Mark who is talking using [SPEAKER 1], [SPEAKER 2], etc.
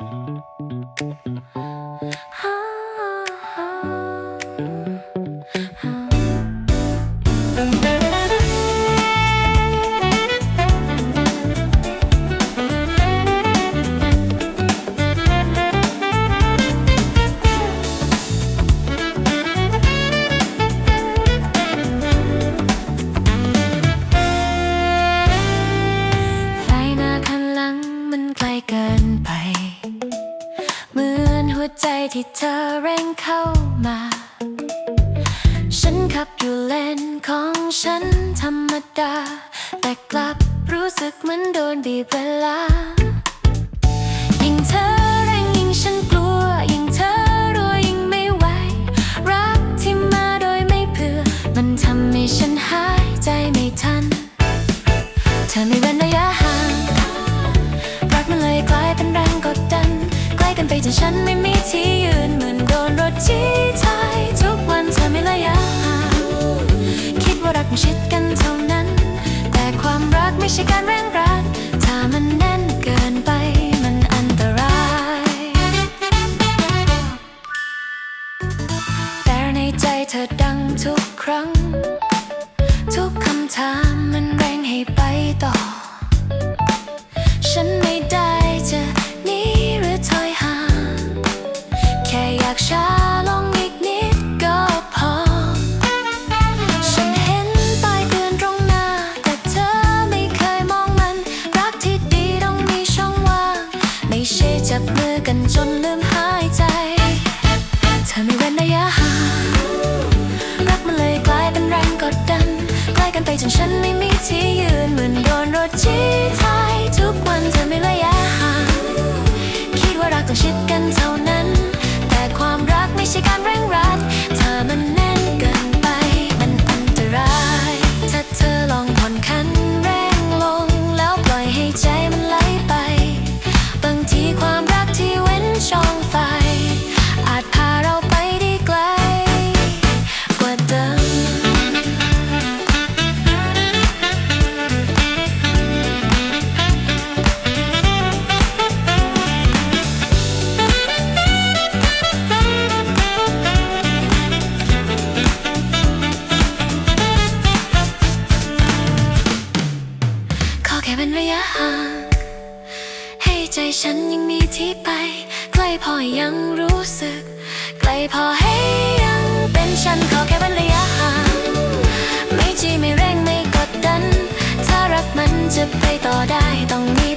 [SPEAKER 1] Oh. ที่เธอเร่งเข้ามา ฉันขับอยู่เลนของฉันธรรมดา แต่กลับรู้สึกเหมือนโดนบีบเวลายิ่งเธอ กันไปจนฉันไม่มีที่ยืนเหมือนโดนรถจี้ท้ายทุกวันเธอไม่ระยะห่างคิดว่ารักมันชิดกันเท่านั้น แต่ความรักไม่ใช่การเร่งรัดถ้ามันแน่นเกินไปมันอันตราย แต่ในใจเธอดังทุกครั้ง ทุกคำถาม จนฉันไม่มีที่ยืนเหมือนโดนรถจี้ท้ายทุกวันเธอไม่ละยา ฉันยังมีที่ไป ใกล้พอยังรู้สึก ใกล้พอให้ยังเป็นฉันขอแค่เป็นระยะห่างไม่จีไม่เร่งไม่กดดัน ถ้ารักมันจะไปต่อได้ต้องมี